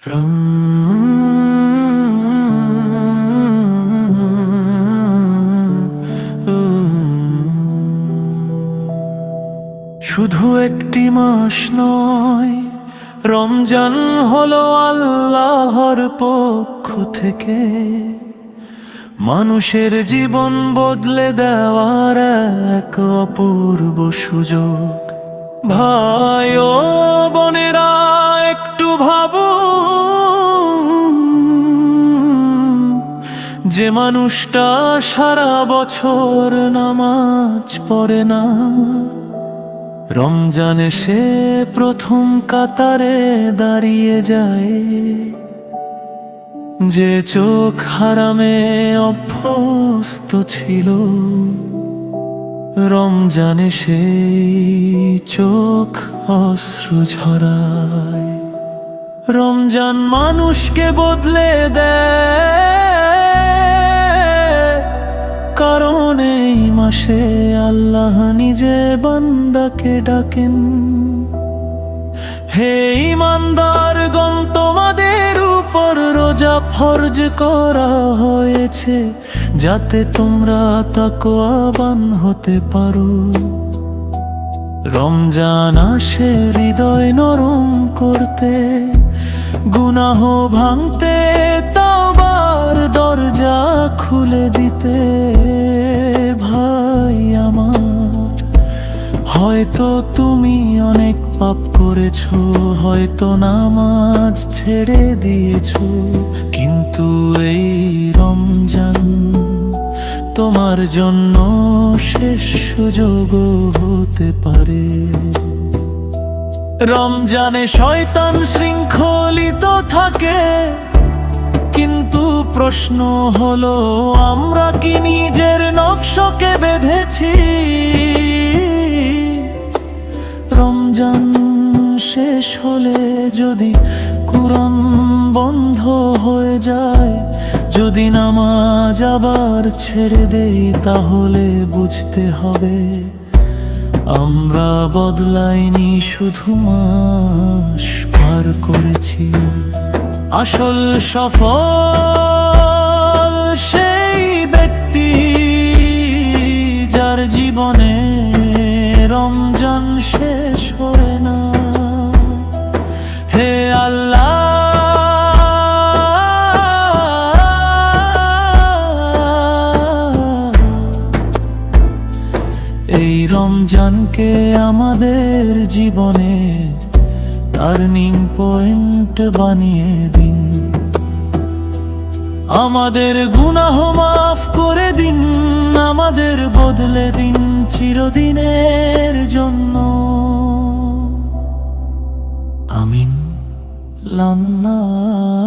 শুধু একটি মাস নয়, রমজান হলো আল্লাহর পক্ষ থেকে। মানুষের জীবন বদলে দেওয়ার এক অপূর্ব সুযোগ। ভাই যে মানুষটা সারা বছর নামাজ পড়ে না, রমজানে সে প্রথম কাতারে দাঁড়িয়ে যায়। যে চোখ হারামে অভ্যস্ত ছিল, রমজানে সেই চোখ অশ্রু ঝরায়। রমজান মানুষকে বদলে দেয় মাসে আল্লাহ নিজে বান্দাকে ডাকেন। হে ইমানদার গণ, তোমাদের উপর রোজা ফরজ করা হয়েছে, যাতে তোমরা তাকওয়াবান হতে পারো। রমজান আসে হৃদয় নরম করতে, গুনাহ ভাঙতে তাবার দরজা খুলে দিতে। হয়তো তুমি অনেক পাপ করেছ, হয়তো নামাজ ছেড়ে দিয়েছ, কিন্তু এই রমজান তোমার জন্য শেষ সুযোগ হতে পারে। রমজানে শয়তান শৃঙ্খলিত থাকে, কিন্তু প্রশ্ন হলো, আমরা কি নিজের নফসকে বেঁধেছি? শেষ হলে যদি কুরন বন্ধ হয়ে যায়, যদি নামাজ আবার ছেড়ে দেই, তাহলে বুঝতে হবে আমরা বদলাইনি শুধু মাস পার করেছি। আসল সফল সেই ব্যক্তি যার জীবনে রমজান শেষ হয় না আল্লাহ। এই রমজানকে আমাদের জীবনে টার্নিং পয়েন্ট বানিয়ে দিন। আমাদের গুনাহ মাফ করে দিন, আমাদের বদলে দিন চিরদিনের জন্য। আমিন। 浪漫。